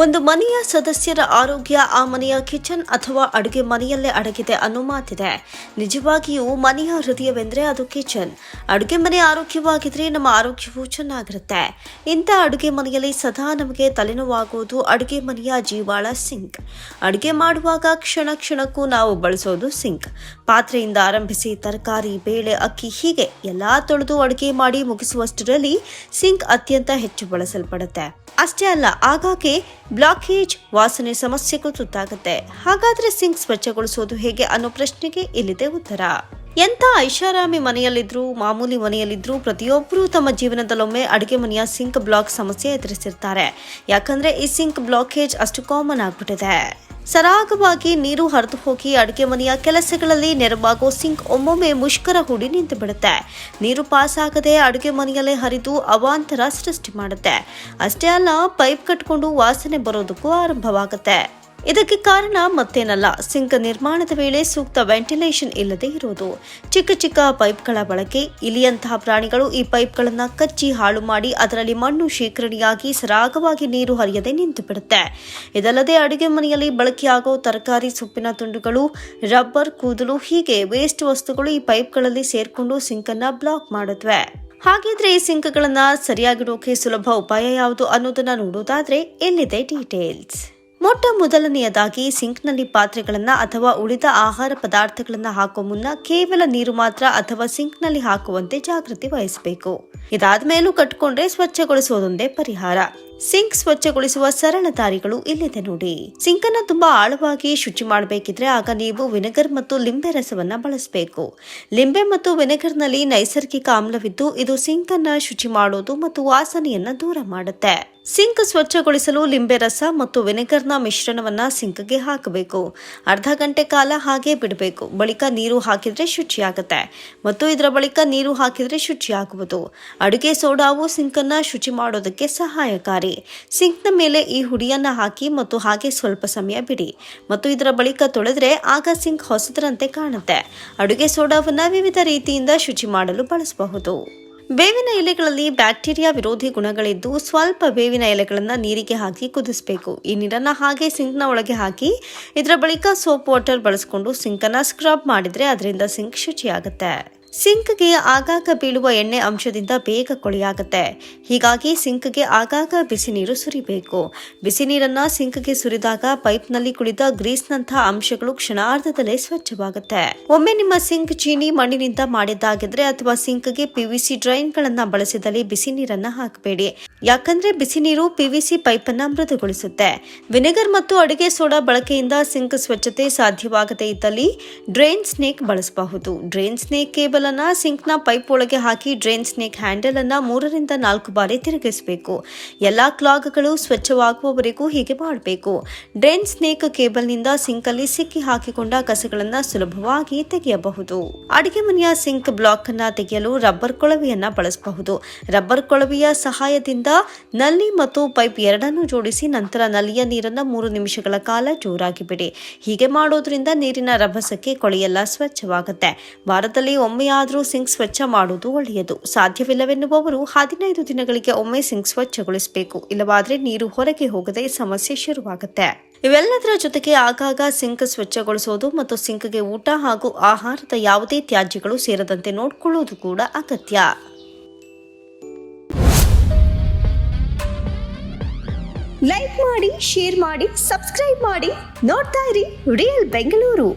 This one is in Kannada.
ಒಂದು ಮನೆಯ ಸದಸ್ಯರ ಆರೋಗ್ಯ, ಆ ಮನೆಯ ಕಿಚನ್ ಅಥವಾ ಅಡುಗೆ ಮನೆಯಲ್ಲೇ ಅಡಗಿದೆ ಅನ್ನೋ ಮಾತಿದೆ. ನಿಜವಾಗಿಯೂ ಮನೆಯ ಹೃದಯವೆಂದರೆ ಅದು ಕಿಚನ್. ಅಡುಗೆ ಮನೆ ಆರೋಗ್ಯವಾಗಿದ್ರೆ ನಮ್ಮ ಆರೋಗ್ಯವೂ ಚೆನ್ನಾಗಿರುತ್ತೆ. ಇಂಥ ಅಡುಗೆ ಮನೆಯಲ್ಲಿ ಸದಾ ನಮಗೆ ತಲೆನೋವಾಗುವುದು ಅಡುಗೆ ಮನೆಯ ಜೀವಾಳ ಸಿಂಕ್. ಅಡುಗೆ ಮಾಡುವಾಗ ಕ್ಷಣ ಕ್ಷಣಕ್ಕೂ ನಾವು ಬಳಸೋದು ಸಿಂಕ್. ಪಾತ್ರೆಯಿಂದ ಆರಂಭಿಸಿ ತರಕಾರಿ, ಬೇಳೆ, ಅಕ್ಕಿ ಹೀಗೆ ಎಲ್ಲಾ ತೊಳೆದು ಅಡುಗೆ ಮಾಡಿ ಮುಗಿಸುವಷ್ಟರಲ್ಲಿ ಸಿಂಕ್ ಅತ್ಯಂತ ಹೆಚ್ಚು ಬಳಸಲ್ಪಡುತ್ತೆ. ಅಷ್ಟೇ ಅಲ್ಲ, ಆಗಾಗ್ಗೆ ಬ್ಲಾಕೇಜ್ ವಾಸನೆ ಸಮಸ್ಯೆಗೂ ತುತ್ತಾಗುತ್ತೆ. ಹಾಗಾದ್ರೆ ಸಿಂಕ್ ಸ್ವಚ್ಛಗೊಳಿಸೋದು ಹೇಗೆ ಅನ್ನೋ ಪ್ರಶ್ನೆಗೆ ಇಲ್ಲಿದೆ ಉತ್ತರ. ಎಂಥ ಐಷಾರಾಮಿ ಮನೆಯಲ್ಲಿದ್ರು, ಮಾಮೂಲಿ ಮನೆಯಲ್ಲಿದ್ರು ಪ್ರತಿಯೊಬ್ಬರೂ ತಮ್ಮ ಜೀವನದಲ್ಲೊಮ್ಮೆ ಅಡುಗೆ ಮನೆಯ ಸಿಂಕ್ ಬ್ಲಾಕ್ ಸಮಸ್ಯೆ ಎದುರಿಸಿರ್ತಾರೆ. ಯಾಕಂದ್ರೆ ಈ ಸಿಂಕ್ ಬ್ಲಾಕೇಜ್ ಅಷ್ಟು ಕಾಮನ್ ಆಗ್ಬಿಟ್ಟಿದೆ. ಸರಾಗವಾಗಿ ನೀರು ಹರಿದು ಹೋಗಿ ಅಡುಗೆ ಮನೆಯ ಕೆಲಸಗಳಲ್ಲಿ ನೆರವಾಗೋ ಸಿಂಕ್ ಒಮ್ಮೊಮ್ಮೆ ಮುಷ್ಕರ ಹೂಡಿ ನಿಂತು ಬಿಡುತ್ತೆ. ನೀರು ಪಾಸ್ ಆಗದೆ ಅಡುಗೆ ಮನೆಯಲ್ಲೇ ಹರಿದು ಅವಾಂತರ ಸೃಷ್ಟಿ ಮಾಡುತ್ತೆ. ಅಷ್ಟೇ ಅಲ್ಲ, ಪೈಪ್ ಕಟ್ಕೊಂಡು ವಾಸನೆ ಬರೋದಕ್ಕೂ ಆರಂಭವಾಗುತ್ತೆ. ಇದಕ್ಕೆ ಕಾರಣ ಮತ್ತೇನಲ್ಲ, ಸಿಂಕ್ ನಿರ್ಮಾಣದ ವೇಳೆ ಸೂಕ್ತ ವೆಂಟಿಲೇಷನ್ ಇಲ್ಲದೆ ಇರೋದು. ಚಿಕ್ಕ ಚಿಕ್ಕ ಪೈಪ್ಗಳ ಬಳಕೆ, ಇಲಿಯಂತಹ ಪ್ರಾಣಿಗಳು ಈ ಪೈಪ್ಗಳನ್ನು ಕಚ್ಚಿ ಹಾಳು ಮಾಡಿ ಅದರಲ್ಲಿ ಮಣ್ಣು ಶೇಖರಣೆಯಾಗಿ ಸರಾಗವಾಗಿ ನೀರು ಹರಿಯದೆ ನಿಂತು ಬಿಡುತ್ತೆ. ಇದಲ್ಲದೆ ಅಡುಗೆ ಮನೆಯಲ್ಲಿ ಬಳಕೆಯಾಗೋ ತರಕಾರಿ ಸೊಪ್ಪಿನ ತುಂಡುಗಳು, ರಬ್ಬರ್, ಕೂದಲು ಹೀಗೆ ವೇಸ್ಟ್ ವಸ್ತುಗಳು ಈ ಪೈಪ್ಗಳಲ್ಲಿ ಸೇರ್ಕೊಂಡು ಸಿಂಕನ್ನು ಬ್ಲಾಕ್ ಮಾಡುತ್ತವೆ. ಹಾಗಿದ್ರೆ ಈ ಸಿಂಕ್ಗಳನ್ನ ಸರಿಯಾಗಿಡೋಕೆ ಸುಲಭ ಉಪಾಯ ಯಾವುದು ಅನ್ನೋದನ್ನ ನೋಡೋದಾದ್ರೆ ಎಲ್ಲಿದೆ ಡೀಟೇಲ್ಸ್. ಮೊಟ್ಟ ಮೊದಲನೆಯದಾಗಿ ಸಿಂಕ್ನಲ್ಲಿ ಪಾತ್ರೆಗಳನ್ನು ಅಥವಾ ಉಳಿದ ಆಹಾರ ಪದಾರ್ಥಗಳನ್ನು ಹಾಕುವ ಮುನ್ನ ಕೇವಲ ನೀರು ಮಾತ್ರ ಅಥವಾ ಸಿಂಕ್ನಲ್ಲಿ ಹಾಕುವಂತೆ ಜಾಗೃತಿ ವಹಿಸಬೇಕು. ಇದಾದ ಮೇಲೂ ಕಟ್ಕೊಂಡ್ರೆ ಸ್ವಚ್ಛಗೊಳಿಸುವುದೊಂದೇ ಪರಿಹಾರ. ಸಿಂಕ್ ಸ್ವಚ್ಛಗೊಳಿಸುವ ಸರಳ ದಾರಿಗಳು ಇಲ್ಲಿದೆ ನೋಡಿ. ಸಿಂಕ್ ಅನ್ನ ತುಂಬಾ ಆಳವಾಗಿ ಶುಚಿ ಮಾಡಬೇಕಿದ್ರೆ ಆಗ ನೀವು ವಿನೆಗರ್ ಮತ್ತು ಲಿಂಬೆ ರಸವನ್ನ ಬಳಸಬೇಕು. ಲಿಂಬೆ ಮತ್ತು ವಿನೆಗರ್ನಲ್ಲಿ ನೈಸರ್ಗಿಕ ಆಮ್ಲವಿದ್ದು ಇದು ಸಿಂಕ್ ಅನ್ನ ಶುಚಿ ಮಾಡೋದು ಮತ್ತು ವಾಸನೆಯನ್ನ ದೂರ ಮಾಡುತ್ತೆ. ಸಿಂಕ್ ಸ್ವಚ್ಛಗೊಳಿಸಲು ಲಿಂಬೆ ರಸ ಮತ್ತು ವಿನೆಗರ್ನ ಮಿಶ್ರಣವನ್ನ ಸಿಂಕ್ಗೆ ಹಾಕಬೇಕು. ಅರ್ಧ ಗಂಟೆ ಕಾಲ ಹಾಗೆ ಬಿಡಬೇಕು. ಬಳಿಕ ನೀರು ಹಾಕಿದ್ರೆ ಶುಚಿಯಾಗುತ್ತೆ. ಮತ್ತು ಇದರ ಬಳಿಕ ನೀರು ಹಾಕಿದ್ರೆ ಶುಚಿಯಾಗುವುದು. ಅಡುಗೆ ಸೋಡಾವು ಸಿಂಕನ್ನ ಶುಚಿ ಮಾಡೋದಕ್ಕೆ ಸಹಾಯಕಾರಿ. ಸಿಂಕ್ನ ಮೇಲೆ ಈ ಹುಡಿಯನ್ನ ಹಾಕಿ ಮತ್ತು ಹಾಗೆ ಸ್ವಲ್ಪ ಸಮಯ ಬಿಡಿ. ಮತ್ತು ಇದರ ಬಳಿಕ ತೊಳೆದ್ರೆ ಆಗ ಸಿಂಕ್ ಹೊಸದರಂತೆ ಕಾಣುತ್ತೆ. ಅಡುಗೆ ಸೋಡಾವನ್ನ ವಿವಿಧ ರೀತಿಯಿಂದ ಶುಚಿ ಮಾಡಲು ಬಳಸಬಹುದು. ಬೇವಿನ ಎಲೆಗಳಲ್ಲಿ ಬ್ಯಾಕ್ಟೀರಿಯಾ ವಿರೋಧಿ ಗುಣಗಳಿದ್ದು ಸ್ವಲ್ಪ ಬೇವಿನ ಎಲೆಗಳನ್ನು ನೀರಿಗೆ ಹಾಕಿ ಕುದಿಸಬೇಕು. ಈ ನೀರನ್ನು ಹಾಗೆ ಸಿಂಕ್ನ ಒಳಗೆ ಹಾಕಿ ಇದರ ಬಳಿಕ ಸೋಪ್ ವಾಟರ್ ಬಳಸಿಕೊಂಡು ಸಿಂಕನ್ನು ಸ್ಕ್ರಬ್ ಮಾಡಿದರೆ ಅದರಿಂದ ಸಿಂಕ್ ಶುಚಿಯಾಗುತ್ತೆ. ಸಿಂಕ್ಗೆ ಆಗಾಗ ಬೀಳುವ ಎಣ್ಣೆ ಅಂಶದಿಂದ ಬೇಗ ಕೊಳೆಯಾಗುತ್ತೆ. ಹೀಗಾಗಿ ಸಿಂಕ್ಗೆ ಆಗಾಗ ಬಿಸಿ ನೀರು ಸುರಿಬೇಕು. ಬಿಸಿ ನೀರನ್ನ ಸಿಂಕ್ಗೆ ಸುರಿದಾಗ ಪೈಪ್ನಲ್ಲಿ ಕುಳಿತ ಗ್ರೀಸ್ನಂತಹ ಅಂಶಗಳು ಕ್ಷಣಾರ್ಧದಲ್ಲೇ ಸ್ವಚ್ಛವಾಗುತ್ತೆ. ಒಮ್ಮೆ ನಿಮ್ಮ ಸಿಂಕ್ ಚೀನಿ ಮಣ್ಣಿನಿಂದ ಮಾಡಿದ್ದಾಗಿದ್ರೆ ಅಥವಾ ಸಿಂಕ್ಗೆ ಪಿವಿಸಿ ಡ್ರೈನ್ಗಳನ್ನ ಬಳಸಿದಲ್ಲಿ ಬಿಸಿ ನೀರನ್ನ ಹಾಕಬೇಡಿ. ಯಾಕಂದ್ರೆ ಬಿಸಿ ನೀರು ಪಿವಿಸಿ ಪೈಪನ್ನು ಮೃದುಗೊಳಿಸುತ್ತೆ. ವಿನೆಗರ್ ಮತ್ತು ಅಡುಗೆ ಸೋಡಾ ಬಳಕೆಯಿಂದ ಸಿಂಕ್ ಸ್ವಚ್ಛತೆ ಸಾಧ್ಯವಾಗದೇ ಇದ್ದಲ್ಲಿ ಡ್ರೈನ್ ಸ್ನೇಕ್ ಬಳಸಬಹುದು. ಡ್ರೈನ್ ಸ್ನೇಕ್ ಕೇಬಲ್ ಅನ್ನ ಸಿಂಕ್ನ ಪೈಪ್ ಒಳಗೆ ಹಾಕಿ ಡ್ರೈನ್ ಸ್ನೇಕ್ ಹ್ಯಾಂಡಲ್ ಅನ್ನ ಮೂರರಿಂದ ನಾಲ್ಕು ಬಾರಿ ತಿರುಗಿಸಬೇಕು. ಎಲ್ಲಾ ಕ್ಲಾಗ್ಗಳು ಸ್ವಚ್ಛವಾಗುವವರೆಗೂ ಹೀಗೆ ಮಾಡಬೇಕು. ಡ್ರೈನ್ ಸ್ನೇಕ್ ಕೇಬಲ್ನಿಂದ ಸಿಂಕ್ ಅಲ್ಲಿ ಸಿಕ್ಕಿ ಹಾಕಿಕೊಂಡ ಕಸಗಳನ್ನ ಸುಲಭವಾಗಿ ತೆಗೆಯಬಹುದು. ಅಡಿಗೆ ಮನೆಯ ಸಿಂಕ್ ಬ್ಲಾಕ್ ಅನ್ನ ತೆಗೆಯಲು ರಬ್ಬರ್ ಕೊಳವೆಯನ್ನ ಬಳಸಬಹುದು. ರಬ್ಬರ್ ಕೊಳವೆಯ ಸಹಾಯದಿಂದ ನಲ್ಲಿ ಮತ್ತು ಪೈಪ್ ಎರಡನ್ನೂ ಜೋಡಿಸಿ ನಂತರ ನಲ್ಲಿಯ ನೀರನ್ನ ಮೂರು ನಿಮಿಷಗಳ ಕಾಲ ಜೋರಾಗಿ ಬಿಡಿ ಹೀಗೆ ಮಾಡೋದ್ರಿಂದ ನೀರಿನ ರಭಸಕ್ಕೆ ಕೊಳೆಯೆಲ್ಲ ಸ್ವಚ್ಛವಾಗುತ್ತೆ. ವಾರದಲ್ಲಿ ಒಮ್ಮೆಯಾದರೂ ಸಿಂಕ್ ಸ್ವಚ್ಛ ಮಾಡುವುದು ಒಳ್ಳೆಯದು. ಸಾಧ್ಯವಿಲ್ಲವೆನ್ನುವವರು ಹದಿನೈದು ದಿನಗಳಿಗೆ ಒಮ್ಮೆ ಸಿಂಕ್ ಸ್ವಚ್ಛಗೊಳಿಸಬೇಕು. ಇಲ್ಲವಾದರೆ ನೀರು ಹೊರಗೆ ಹೋಗದೆ ಸಮಸ್ಯೆ ಶುರುವಾಗುತ್ತೆ. ಇವೆಲ್ಲದರ ಜೊತೆಗೆ ಆಗಾಗ ಸಿಂಕ್ ಸ್ವಚ್ಛಗೊಳಿಸೋದು ಮತ್ತು ಸಿಂಕ್ಗೆ ಊಟ ಹಾಗೂ ಆಹಾರದ ಯಾವುದೇ ತ್ಯಾಜ್ಯಗಳು ಸೇರದಂತೆ ನೋಡಿಕೊಳ್ಳುವುದು ಕೂಡ ಅಗತ್ಯ. ಲೈಕ್ ಮಾಡಿ, ಶೇರ್ ಮಾಡಿ, ಸಬ್ಸ್ಕ್ರೈಬ್ ಮಾಡಿ. ನೋಡ್ತಾ ಇರಿ ರಿಯಲ್ ಬೆಂಗಳೂರು